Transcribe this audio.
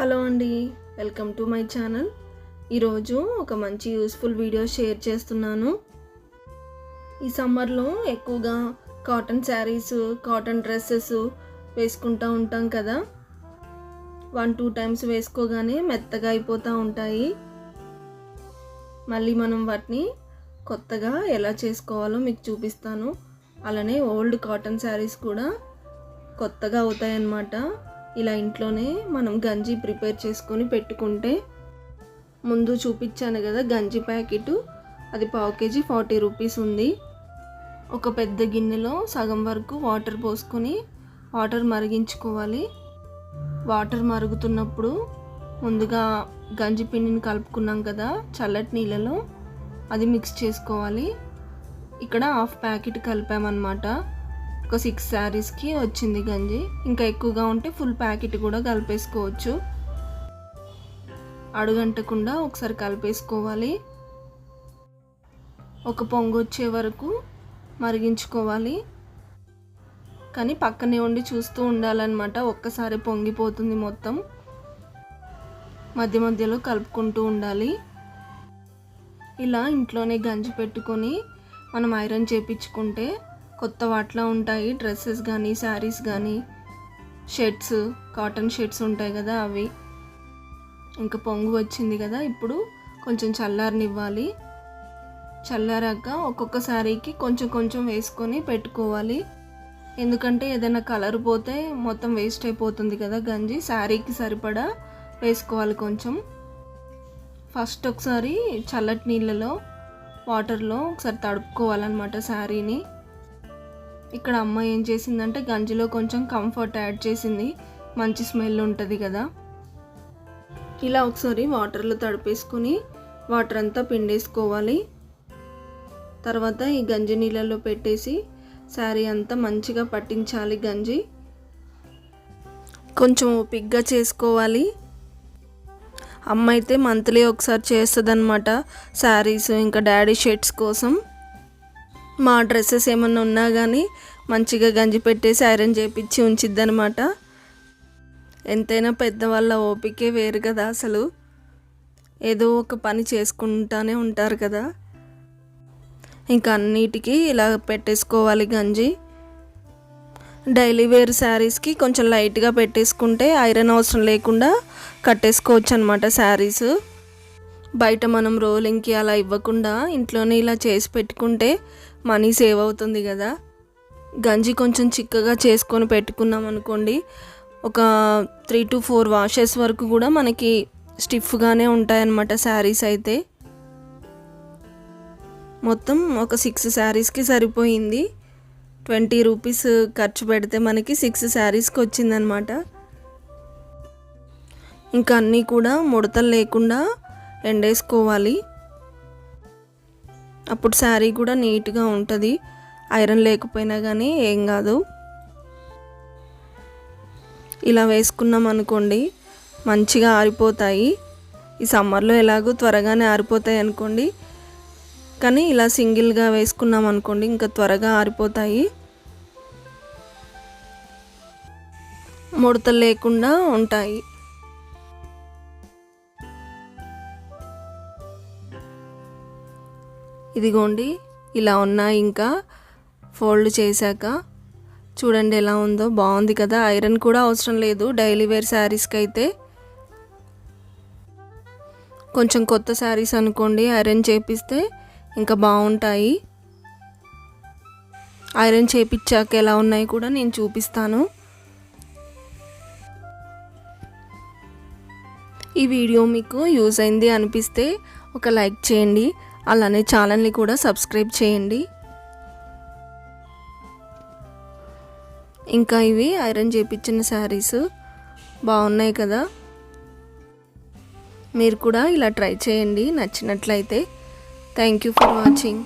Hello అండి welcome to my channel. ఈరోజు ఒక మంచి యూస్ఫుల్ వీడియో షేర్ చేస్తున్నాను. ఈ సమ్మర్లో ఎక్కువగా కాటన్ శారీస్ కాటన్ డ్రెస్సెస్ వేసుకుంటూ ఉంటాం కదా. వన్ టూ టైమ్స్ వేసుకోగానే మెత్తగా అయిపోతూ ఉంటాయి. మళ్ళీ మనం వాటిని కొత్తగా ఎలా చేసుకోవాలో మీకు చూపిస్తాను. అలానే ఓల్డ్ కాటన్ శారీస్ కూడా కొత్తగా అవుతాయన్నమాట. ఇలా ఇంట్లోనే మనం గంజి ప్రిపేర్ చేసుకొని పెట్టుకుంటే ముందు చూపించాను కదా గంజి ప్యాకెట్ అది పావు కేజీ ఫార్టీ రూపీస్ ఉంది. ఒక పెద్ద గిన్నెలో సగం వరకు వాటర్ పోసుకొని వాటర్ మరిగించుకోవాలి. వాటర్ మరుగుతున్నప్పుడు ముందుగా గంజి పిండిని కలుపుకున్నాం కదా చల్లటి నీళ్ళలో అది మిక్స్ చేసుకోవాలి. ఇక్కడ హాఫ్ ప్యాకెట్ కలిపామన్నమాట. ఒక సిక్స్ శారీస్కి వచ్చింది గంజి. ఇంకా ఎక్కువగా ఉంటే ఫుల్ ప్యాకెట్ కూడా కలిపేసుకోవచ్చు. అడుగంటకుండా ఒకసారి కలిపేసుకోవాలి. ఒక పొంగు వచ్చే వరకు మరిగించుకోవాలి. కానీ పక్కనే ఉండి చూస్తూ ఉండాలన్నమాట. ఒక్కసారి పొంగిపోతుంది మొత్తం. మధ్య మధ్యలో కలుపుకుంటూ ఉండాలి. ఇలా ఇంట్లోనే గంజి పెట్టుకొని మనం ఐరన్ చేపించుకుంటే కొత్త వాటిలో ఉంటాయి. డ్రెస్సెస్ కానీ శారీస్ కానీ షర్ట్స్ కాటన్ షర్ట్స్ ఉంటాయి కదా అవి. ఇంకా పొంగు వచ్చింది కదా ఇప్పుడు కొంచెం చల్లారనివ్వాలి. చల్లారాక ఒక్కొక్క శారీకి కొంచెం కొంచెం వేసుకొని పెట్టుకోవాలి. ఎందుకంటే ఏదైనా కలర్ పోతే మొత్తం వేస్ట్ అయిపోతుంది కదా గంజి. శారీకి సరిపడా వేసుకోవాలి కొంచెం. ఫస్ట్ ఒకసారి చల్లటి నీళ్ళలో వాటర్లో ఒకసారి తడుపుకోవాలన్నమాట శారీని. ఇక్కడ అమ్మ ఏం చేసిందంటే గంజిలో కొంచెం కంఫర్ట్ యాడ్ చేసింది. మంచి స్మెల్ ఉంటుంది కదా. ఇలా ఒకసారి వాటర్లో తడిపేసుకుని వాటర్ అంతా పిండేసుకోవాలి. తర్వాత ఈ గంజి నీళ్ళలో పెట్టేసి శారీ అంతా మంచిగా పట్టించాలి గంజి. కొంచెం ఓపిక్గా చేసుకోవాలి. అమ్మ అయితే మంత్లీ ఒకసారి చేస్తుంది అనమాట శారీస్ ఇంకా డాడీ షర్ట్స్ కోసం. మా డ్రెస్సెస్ ఏమన్నా ఉన్నా కానీ మంచిగా గంజి పెట్టేసి ఐరన్ చేపించి ఉంచిద్ది అనమాట ఎంతైనా పెద్దవాళ్ళ ఓపికే వేరు కదా అసలు. ఏదో ఒక పని చేసుకుంటానే ఉంటారు కదా. ఇంకా అన్నిటికీ ఇలా పెట్టేసుకోవాలి గంజి. డైలీ వేర్ శారీస్కి కొంచెం లైట్గా పెట్టేసుకుంటే ఐరన్ అవసరం లేకుండా కట్టేసుకోవచ్చు అనమాట శారీస్. బయట మనం రోలింగ్కి అలా ఇవ్వకుండా ఇంట్లోనే ఇలా చేసి పెట్టుకుంటే మనీ సేవ్ అవుతుంది కదా. గంజి కొంచెం చిక్కగా చేసుకొని పెట్టుకున్నాం అనుకోండి ఒక త్రీ టు ఫోర్ వాషెస్ వరకు కూడా మనకి స్టిఫ్గానే ఉంటాయన్నమాట శారీస్ అయితే. మొత్తం ఒక సిక్స్ శారీస్కి సరిపోయింది. ట్వంటీ రూపీస్ ఖర్చు పెడితే మనకి సిక్స్ శారీస్కి వచ్చిందనమాట ఇంకా అన్నీ కూడా ముడతలు లేకుండా ఎండేసుకోవాలి అప్పుడు శారీ కూడా నీట్గా ఉంటుంది. ఐరన్ లేకపోయినా కానీ ఏం కాదు. ఇలా వేసుకున్నాం అనుకోండి మంచిగా ఆరిపోతాయి. ఈ సమ్మర్లో ఎలాగో త్వరగానే ఆరిపోతాయి అనుకోండి. కానీ ఇలా సింగిల్గా వేసుకున్నాం అనుకోండి ఇంకా త్వరగా ఆరిపోతాయి. ముడతలు లేకుండా ఉంటాయి. ఇదిగోండి ఇలా ఉన్నాయి ఇంకా ఫోల్డ్ చేశాక చూడండి ఎలా ఉందో. బాగుంది కదా ఐరన్ కూడా అవసరం లేదు డైలీ వేర్ శారీస్కి అయితే కొంచెం కొత్త శారీస్ అనుకోండి ఐరన్ చేపిస్తే ఇంకా బాగుంటాయి. ఐరన్ చేపించాక ఎలా ఉన్నాయి కూడా నేను చూపిస్తాను. ఈ వీడియో మీకు యూజ్ అయింది అనిపిస్తే ఒక లైక్ చేయండి. అలానే ఛానల్ని కూడా సబ్స్క్రైబ్ చేయండి. ఇంకా ఇవి ఐరన్ చేపించిన శారీస్. బాగున్నాయి కదా? మీరు కూడా ఇలా ట్రై చేయండి. నచ్చినట్లయితే థ్యాంక్ యూ ఫర్ వాచింగ్.